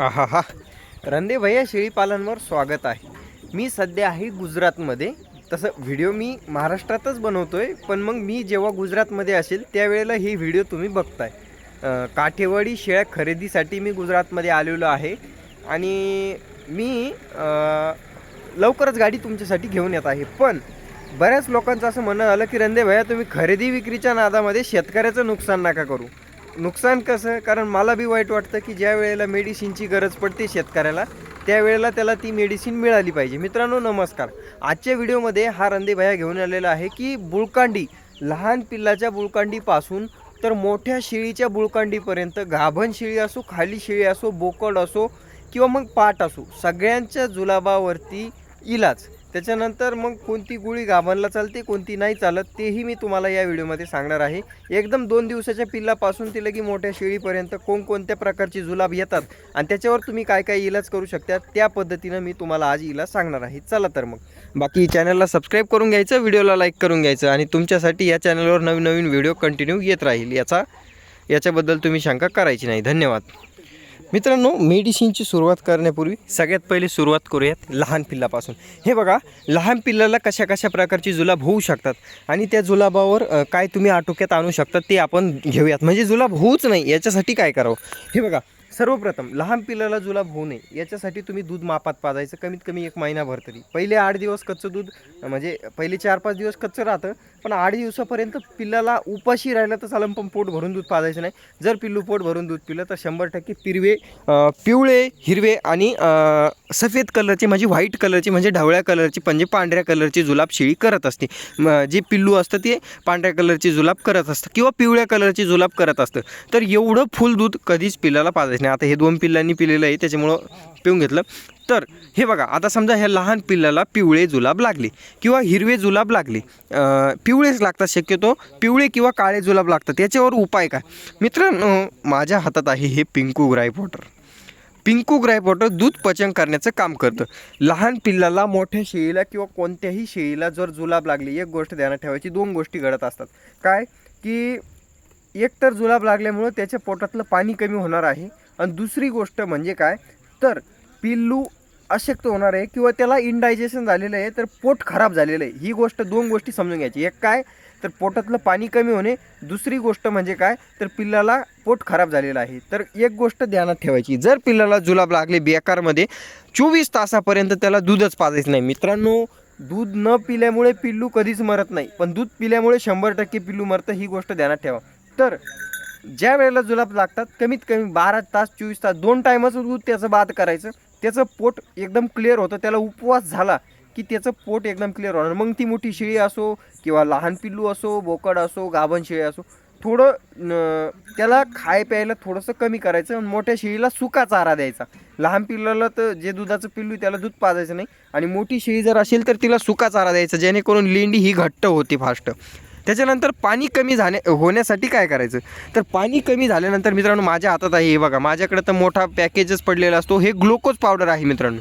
हा हा रंदे भैया शेळीपालनवर स्वागत आहे. मी सध्या आहे गुजरातमध्ये. तसं व्हिडिओ मी महाराष्ट्रातच बनवतो आहे पण मग मी जेव्हा गुजरातमध्ये असेल त्यावेळेला ही व्हिडिओ तुम्ही बघताय. काठेवाडी शेळ्या खरेदीसाठी मी गुजरातमध्ये आलेलो आहे. आणि मी लवकरच गाडी तुमच्यासाठी घेऊन येत आहे. पण बऱ्याच लोकांचं असं म्हणणं आलं की रंदे भैया तुम्ही खरेदी विक्रीच्या नादामध्ये शेतकऱ्याचं नुकसान नका करू. नुकसान कसं कारण मला बी वाईट वाटतं की ज्या वेळेला मेडिसिनची गरज पडते शेतकऱ्याला त्यावेळेला त्याला ती मेडिसिन मिळाली पाहिजे. मित्रांनो नमस्कार. आजच्या व्हिडिओमध्ये हा रंदे घेऊन आलेला आहे की बुळकांडी लहान पिल्लाच्या बुळकांडीपासून तर मोठ्या शेळीच्या बुळकांडीपर्यंत गाभण शेळी असो खाली शेळी असो बोकड असो किंवा मग पाट असो सगळ्यांच्या जुलाबावरती इलाज. त्याच्यानंतर मग कोणती गोळी गाभणला चालते कोणती नाही चालत तेही मी तुम्हाला या व्हिडिओमध्ये सांगणार आहे. एकदम दोन दिवसाच्या पिल्लापासून ते लगी मोठ्या शेळीपर्यंत कोणकोणत्या प्रकारची जुलाब येतात आणि त्याच्यावर तुम्ही काय काय इलाज करू शकता त्या पद्धतीनं मी तुम्हाला आज इलाज सांगणार आहे. चला तर मग. बाकी चॅनलला सबस्क्राईब करून घ्यायचं व्हिडिओला लाईक करून घ्यायचं आणि तुमच्यासाठी या चॅनलवर नवीन नवीन व्हिडिओ कंटिन्यू येत राहील याचा याच्याबद्दल तुम्ही शंका करायची नाही. धन्यवाद. मित्रांनो मेडिसिनची सुरुवात करण्यापूर्वी सगळ्यात पहिले सुरुवात करूयात लहान पिल्लापासून. हे बघा लहान पिल्लाला कशा कशा प्रकारची जुलाब होऊ शकतात आणि त्या जुलाबावर काय तुम्ही आटोक्यात आणू शकतात ते आपण घेऊयात. म्हणजे जुलाब होऊच नाही याच्यासाठी काय करावं? हे बघा सर्वप्रथम लहान पिल्लाला जुलाब होऊ नये याच्यासाठी तुम्ही दूध मापात पाजायचं कमीत कमी एक महिनाभर तरी. पहिले आठ दिवस कच्चं दूध म्हणजे पहिले चार पाच दिवस कच्चं राहतं पण आठ दिवसापर्यंत पिल्लाला उपाशी राहिलं तर चालेल पण पोट भरून दूध पाजायचं नाही. जर पिल्लू पोट भरून दूध पिलं तर शंभर टक्के पिरवे पिवळे हिरवे आणि सफेद कलरचे म्हणजे व्हाईट कलरची म्हणजे ढवळ्या कलरची म्हणजे पांढऱ्या कलरची जुलाब शेळी करत असते. जे पिल्लू असतं ते पांढऱ्या कलरची जुलाब करत असतं किंवा पिवळ्या कलरची जुलाब करत असतं. तर एवढं फुल दूध कधीच पिल्लाला पाजायचं नाही. आता हे दोन पिल्लांनी पिलेलं आहे त्याच्यामुळं पिऊन घेतलं. तर हे बघा आता समजा ह्या लहान पिल्लाला पिवळे जुलाब लागले किंवा हिरवे जुलाब लागले पिवळेच लागतात शक्यतो पिवळे किंवा काळे जुलाब लागतात याच्यावर उपाय काय? मित्रांनो माझ्या हातात आहे हे Pinku gripe water Pinku gripe water दूध पचन करण्याचं काम करतं. लहान पिल्लाला मोठ्या शेळीला किंवा कोणत्याही शेळीला जर जुलाब लागली एक गोष्ट ध्यानात ठेवायची दोन गोष्टी घडत असतात. काय? की एक तर जुलाब लागल्यामुळं त्याच्या पोटातलं पाणी कमी होणार आहे. आणि दुसरी गोष्ट म्हणजे काय? तर पिल्लू अशक्त होणार आहे किंवा त्याला इनडायजेशन झालेलं आहे तर पोट खराब झालेलं आहे. ही गोष्ट दोन गोष्टी समजून घ्यायची. एक काय? तर पोटातलं पाणी कमी होणे. दुसरी गोष्ट म्हणजे काय? तर पिल्लाला पोट खराब झालेलं आहे. तर एक गोष्ट ध्यानात ठेवायची. जर पिल्लाला जुलाब लागले बेकारमध्ये चोवीस तासापर्यंत त्याला दूधच पाजायचं नाही. मित्रांनो दूध न पिल्यामुळे पिल्लू कधीच मरत नाही. पण दूध पिल्यामुळे शंभर टक्के पिल्लू मरतं ही गोष्ट ध्यानात ठेवा. तर ज्या वेळेला जुलाब लागतात कमीत कमी बारा तास चोवीस तास दोन टायमच दूध त्याचं बाद करायचं. त्याचं पोट एकदम क्लिअर होतं. त्याला उपवास झाला की त्याचं पोट एकदम क्लिअर होणार. मग ती मोठी शेळी असो किंवा लहान पिल्लू असो बोकड असो गाभण शेळी असो थोडं न, त्याला खाय प्यायला थोडंसं कमी करायचं मोठ्या शेळीला सुका चारा द्यायचा. लहान पिल्लाला तर जे दुधाचं पिल्लू त्याला दूध पाजायचं नाही. आणि मोठी शेळी जर असेल तर तिला सुका चारा द्यायचा. जेणेकरून लेंडी ही घट्ट होते फास्ट त्याच्यानंतर पाणी कमी झाल्या होण्यासाठी काय करायचं? तर पाणी कमी झाल्यानंतर मित्रांनो माझ्या हातात आहे हे बघा. माझ्याकडे तर मोठा पॅकेजच पडलेला असतो. हे ग्लुकोज पावडर आहे मित्रांनो.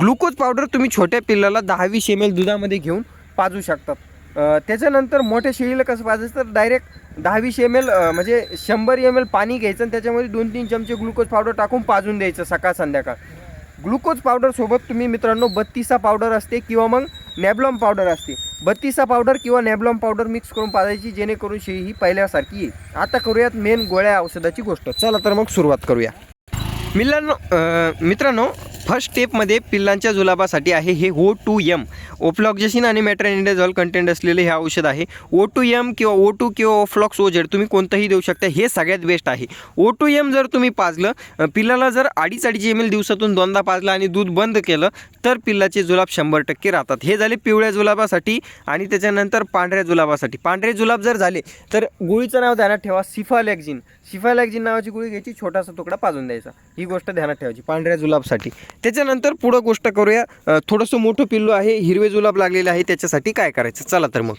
ग्लुकोज पावडर तुम्ही छोट्या पिल्लाला दहावीस एम एल दुधामध्ये घेऊन पाजू शकतात. त्याच्यानंतर मोठ्या शेळीला कसं पाजायचं? तर डायरेक्ट दहावीस एम एल म्हणजे शंभर एम एल पाणी घ्यायचं आणि त्याच्यामध्ये दोन तीन चमचे ग्लुकोज पावडर टाकून पाजून द्यायचं सकाळ संध्याकाळ ग्लुकोज पावडरसोबत तुम्ही मित्रांनो बत्तीसा पावडर असते किंवा मग नॅबलॉम पावडर असते. बत्तीसा पावडर किंवा नॅबलॉम पावडर मिक्स करून पाजायची जेणेकरून शेळी ही पहिल्यासारखी येईल. आता करूयात मेन गोळ्या औषधाची गोष्ट. चला तर मग सुरुवात करूया. मित्रांनो मित्रांनो फर्स्ट स्टेपमध्ये पिल्लांच्या जुलाबासाठी आहे हे ओ टू एम ओफ्लॉक्जेसिन आणि मेट्रानिडाझॉल कंटेंट असलेले हे औषध आहे. ओ टू एम किंवा ओ टू किंवा ओफ्लॉक्स ओजेड तुम्ही कोणतंही देऊ शकता हे सगळ्यात बेस्ट आहे. ओ टू एम जर तुम्ही पाजलं पिल्लाला जर अडीच अडीच एम एल दिवसातून दोनदा पाजलं आणि दूध बंद केलं तर पिल्लाचे जुलाब शंभर टक्के राहतात. हे झाले पिवळ्या जुलाबासाठी आणि त्याच्यानंतर पांढऱ्या जुलाबासाठी. पांढरे जुलाब जर झाले तर गोळीचं नाव ध्यानात ठेवा सिफालॅक्झिन. सिफालॅक्झिन नावाची गोळी घ्यायची छोटासा तुकडा पाजून द्यायचा. ही गोष्ट ध्यानात ठेवायची पांढऱ्या जुलाबसाठी. त्याच्यानंतर पुढं गोष्ट करूया. थोडंसं मोठं पिल्लू आहे हिरवे जुलाब लागलेलं आहे त्याच्यासाठी काय करायचं? चला तर मग.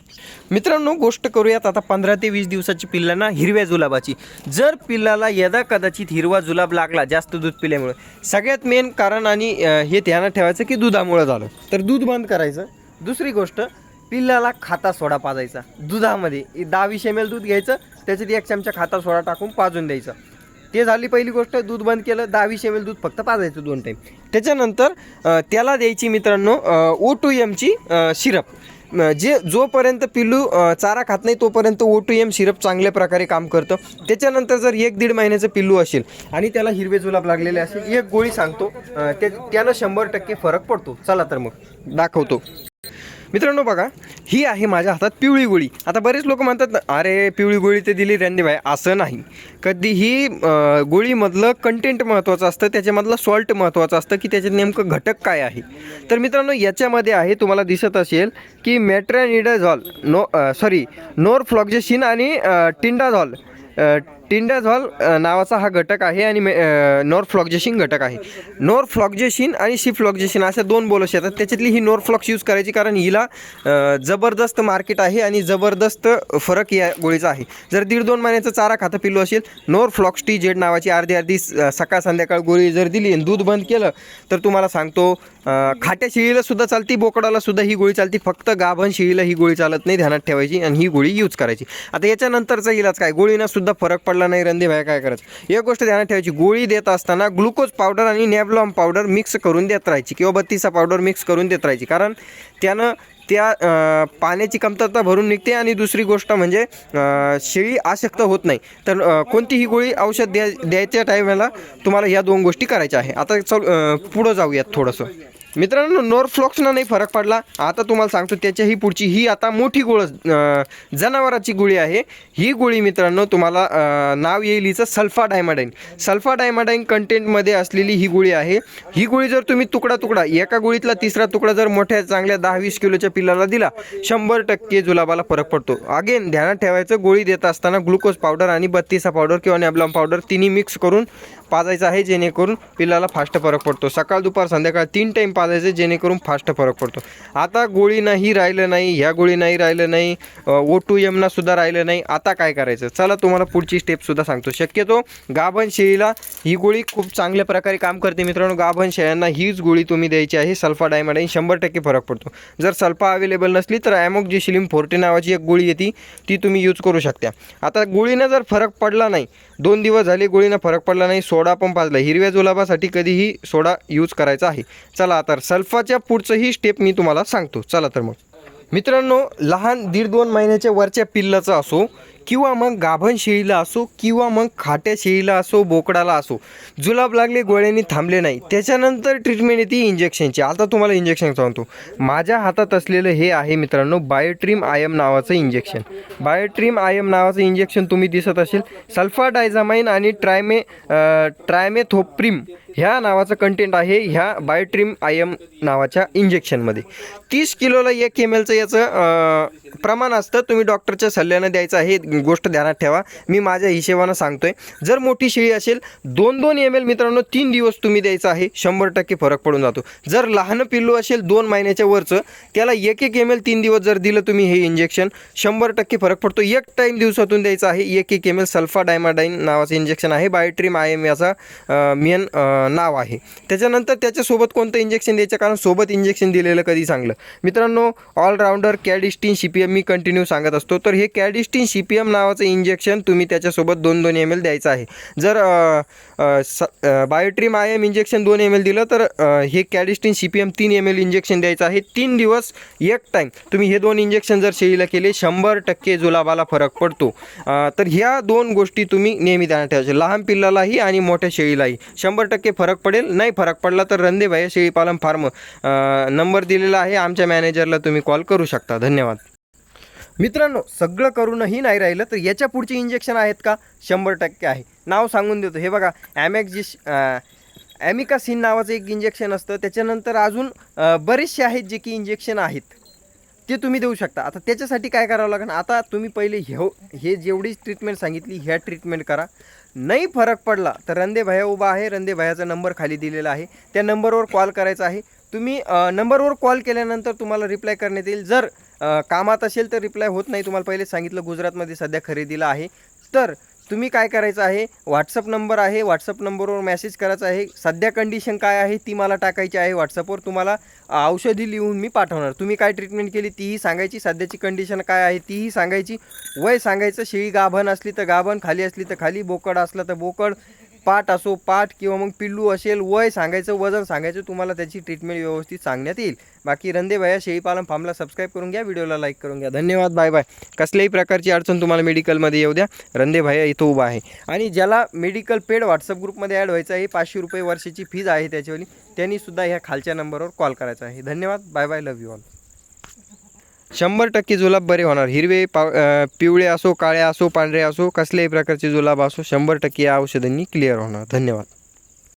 मित्रांनो गोष्ट करूयात आता पंधरा ते वीस दिवसाची पिल्लांना हिरव्या जुलाबाची. जर पिल्लाला यदा कदाचित हिरवा जुलाब लागला जास्त दूध पिल्यामुळे. सगळ्यात मेन कारण आणि हे ध्यानात ठेवायचं की दुधामुळं झालं. तर दूध बंद करायचं. दुसरी गोष्ट पिल्लाला खाता सोडा पाजायचा. दुधामध्ये दहा वीस एम एल दूध घ्यायचं त्याच्यात एक चमचा खाता सोडा टाकून पाजून द्यायचं. ते झाली पहिली गोष्ट दूध बंद केलं दहावीस एम एल दूध फक्त पाजायचं दोन टाईम त्याच्यानंतर त्याला द्यायची मित्रांनो ओ टू एमची सिरप जे जोपर्यंत पिल्लू चारा खात नाही तोपर्यंत ओ टू एम सिरप चांगल्या प्रकारे काम करतं. त्याच्यानंतर जर एक दीड महिन्याचं पिल्लू असेल आणि त्याला हिरवे जुलाब लागलेले असेल एक गोळी सांगतो ते त्यानं शंभर टक्के फरक पडतो. चला तर मग दाखवतो. मित्रांनो बघा ही आहे माझ्या हातात पिवळी गोळी. आता बरेच लोक म्हणतात ना, अरे पिवळी गोळी ते दिली रणदेभाई असं नाही. कधीही गोळीमधलं कंटेंट महत्त्वाचं असतं त्याच्यामधलं सॉल्ट महत्त्वाचं असतं की त्याच्यात नेमकं घटक काय आहे. तर मित्रांनो याच्यामध्ये आहे तुम्हाला दिसत असेल की मॅट्रॅनिडाझॉल नो सॉरी नोरफ्लॉक्झेशिन आणि टिंडाझॉल टिंडाझॉल नावाचा हा घटक आहे आणि नोरफ्लॉक्झेशिन घटक आहे. नोरफ्लॉक्झेशिन आणि शिफ्लॉक्झेशिन अशा दोन बोलस येतात. त्याच्यातली ही नॉरफ्लॉक्स यूज करायची कारण हिला जबरदस्त मार्केट आहे आणि जबरदस्त फरक या गोळीचा आहे. जर दीड दोन महिन्याचा चारा खातं पिल्लू असेल नोरफ्लॉक्स टी जेड नावाची अर्धी अर्धी सकाळ संध्याकाळ गोळी जर दिली आणि दूध बंद केलं तर तुम्हाला सांगतो खाट्या शिळीला सुद्धा चालती बोकडाला सुद्धा ही गोळी चालती. फक्त गाभण शिळीला ही गोळी चालत नाही ध्यानात ठेवायची आणि ही गोळी यूज करायची. आता याच्यानंतरचा इलाज काय? गोळीनं सुद्धा फरक पडला नाही रंदे भाई काय करायचं? एक गोष्ट ध्यानात ठेवायची गोळी देत असताना ग्लुकोज पावडर आणि नॅबलॉम पावडर मिक्स करून देत राहायची किंवा बत्तीसा पावडर मिक्स करून देत राहायची. कारण त्यानं त्या पाण्याची कमतरता भरून निघते आणि दुसरी गोष्ट म्हणजे शेळी आसक्त होत नाही. तर कोणतीही गोळी औषध द्या द्यायच्या टायमाला तुम्हाला ह्या दोन गोष्टी करायच्या आहे. आता चल पुढं जाऊयात थोडंसं. मित्रांनो नोरफ्लॉक्सनं नाही फरक पडला. आता तुम्हाला सांगतो त्याच्याही पुढची ही आता मोठी गोळ जनावराची गोळी आहे. ही गोळी मित्रांनो तुम्हाला नाव येईल हिचं सल्फा डायमाडाईन सल्फा डायमाडाईन कंटेंटमध्ये असलेली ही गोळी आहे. ही गोळी जर तुम्ही तुकडा तुकडा एका गोळीतला तिसरा तुकडा जर मोठ्या चांगल्या दहा वीस किलोच्या पिल्लाला दिला शंभर टक्के जुलाबाला फरक पडतो. अगेन ध्यानात ठेवायचं गोळी देत असताना ग्लुकोज पावडर आणि बत्तीसा पावडर किंवा नॅबलॉम पावडर तिन्ही मिक्स करून पाजायचं आहे जेणेकरून पिल्लाला फास्ट फरक पडतो. सकाळ दुपार संध्याकाळ तीन टाईम पाजायचं जेणेकरून फास्ट फरक पडतो. आता गोळी नाही राहिलं नाही ह्या गोळी नाही राहिलं नाही ओ टू एमनासुद्धा राहिलं नाही आता काय करायचं? चला तुम्हाला पुढची स्टेपसुद्धा सांगतो. शक्यतो गाभण शेळीला ही गोळी खूप चांगल्या प्रकारे काम करते मित्रांनो. गाभण शेळ्यांना हीच गोळी तुम्ही द्यायची आहे सल्फा डायमाडाईन शंभर टक्के फरक पडतो. जर सल्फा अवेलेबल नसली तर ॲमोक्झिशिलिम फोर्टी नावाची एक गोळी येते ती तुम्ही यूज करू शकता. आता गोळीनं जर फरक पडला नाही दोन दिवस झाले गोळीनं फरक पडला नाही सोडा पण पाजला. हिरव्या जुलाबासाठी कधीही सोडा यूज करायचा आहे. चला आता तर सल्फाच्या पुढचंही स्टेप मी तुम्हाला सांगतो. चला तर मग. मित्रांनो लहान दीड दोन महिन्याच्या वरच्या पिल्लाचं असो किंवा मग गाभण शेळीला असो किंवा मग खाट्या शेळीला असो बोकडाला असो जुलाब लागले गोळ्यांनी थांबले नाही. त्याच्यानंतर ट्रीटमेंट येते इंजेक्शनची आता तुम्हाला इंजेक्शन सांगतो. माझ्या हातात असलेलं हे आहे मित्रांनो बायोट्रीम आयम नावाचं इंजेक्शन बायोट्रीम आयम नावाचं इंजेक्शन तुम्ही दिसत असेल. सल्फा डायझामाइन आणि ट्रायमे ट्रायमेथोप्रिम ह्या नावाचं कंटेंट आहे ह्या बायोट्रीम आयम नावाच्या इंजेक्शनमध्ये तीस किलोला एक एम एलचं याचं प्रमाण असतं तुम्ही डॉक्टरच्या सल्ल्यानं द्यायचं आहे गोष्ट ध्यानात ठेवा. मी माझ्या हिशेबानं सांगतोय जर मोठी शेळी असेल दोन दोन एम एल मित्रांनो तीन दिवस तुम्ही द्यायचं आहे शंभर टक्के फरक पडून जातो. जर लहान पिल्लू असेल दोन महिन्याच्या वरचं त्याला एक एक एम एल तीन दिवस जर दिलं तुम्ही हे इंजेक्शन शंभर टक्के फरक पडतो. एक टाईम दिवसातून द्यायचं आहे एक एक एम एल सल्फा डायमाडाईन नावाचं इंजेक्शन आहे. बायोट्रीम आय एम याचा मेन नाव आहे. त्याच्यानंतर त्याच्यासोबत कोणतं इंजेक्शन द्यायचं? कारण सोबत इंजेक्शन दिलेलं कधी चांगलं मित्रांनो ऑलराऊंडर कॅडिस्टिन सी पी एम मी कंटिन्यू सांगत असतो. तर हे कॅडिस्टिन सी पी एम नावाचं इंजेक्शन तुम्ही त्याच्यासोबत दोन दोन एम एल द्यायचं आहे. जर स बायोट्रीम आय एम इंजेक्शन दोन एम एल दिलं तर हे कॅडिस्टीन सी पी एम तीन एम एल इंजेक्शन द्यायचं आहे. तीन दिवस एक टाईम तुम्ही हे दोन इंजेक्शन जर शेळीला केले शंभर टक्के जुलाबाला फरक पडतो. तर ह्या दोन गोष्टी तुम्ही नेहमी ध्यानात ठेवायच्या. लहान पिल्लालाही आणि मोठ्या शेळीलाही. शंभर टक्के फरक पडेल? नाही फरक पडला तर रंदेभाई शेळीपालन फार्म नंबर दिलेला आहे. आमच्या मॅनेजरला तुम्ही कॉल करू शकता. धन्यवाद. मित्रांनो सगळं करूनही नाही राहिलं तर याच्या पुढचे इंजेक्शन आहेत का? शंभर टक्के आहे. नाव सांगून देतो. हे बघा ॲमॅक्झिश ॲमिकासिन नावाचं एक इंजेक्शन असतं. त्याच्यानंतर अजून बरेचसे आहेत जे की इंजेक्शन आहेत. ते तुम्ही देऊ शकता. आता त्याच्यासाठी काय करावं लागेल? आता तुम्ही पहिले हे हो, हे जेवढी ट्रीटमेंट सांगितली ह्या ट्रीटमेंट करा. नाही फरक पडला तर रंदे भैया उभा आहे. रंदे भैयाचा नंबर खाली दिलेला आहे. त्या नंबरवर कॉल करायचा आहे. तुम्ही नंबरवर कॉल केल्यानंतर तुम्हाला रिप्लाय करण्यात येईल. जर कामात असेल तर रिप्लाय होत नाही. तुम्हाला पहिले सांगितलं गुजरातमध्ये सध्या खरेदीला आहे. तर तुम्ही काय करायचं आहे? व्हॉट्सअप नंबर आहे. व्हॉट्सअप नंबरवर मेसेज करायचा आहे. सध्या कंडिशन काय आहे? ती मला टाकायची आहे. व्हॉट्सअपवर तुम्हाला औषधी लिहून मी पाठवणार. तुम्ही काय ट्रीटमेंट केली तीही सांगायची. सध्याची कंडिशन काय आहे तीही सांगायची. वय सांगायचं. शेळी गाभण असली तर गाभण खाली असली तर खाली बोकड असलं तर बोकड. पाठ असो पाठ किंवा मग पिल्लू असेल वय सांगायचं वजन सांगायचं तुम्हाला त्याची ट्रीटमेंट व्यवस्थित सांगण्यात येईल. बाकी रंदे भया शेळीपालन फार्मला सबस्क्राईब करून घ्या व्हिडिओला लाईक करून घ्या. धन्यवाद बाय बाय कसल्याही प्रकारची अडचण तुम्हाला मेडिकलमध्ये येऊ द्या. रंदे भैया इथं उभा आहे. आणि ज्याला मेडिकल पेड व्हॉट्सअप ग्रुपमध्ये ॲड व्हायचं आहे पाचशे रुपये वर्षाची फीज आहे त्याच्यावाली त्यांनीसुद्धा ह्या खालच्या नंबरवर कॉल करायचा आहे. धन्यवाद bye bye love you all शंभर टक्के जुलाब बरे होणार. हिरवे पा पिवळे असो काळे असो पांढरे असो कसल्याही प्रकारचे जुलाब असो शंभर टक्के या औषधांनी क्लिअर होणार. धन्यवाद.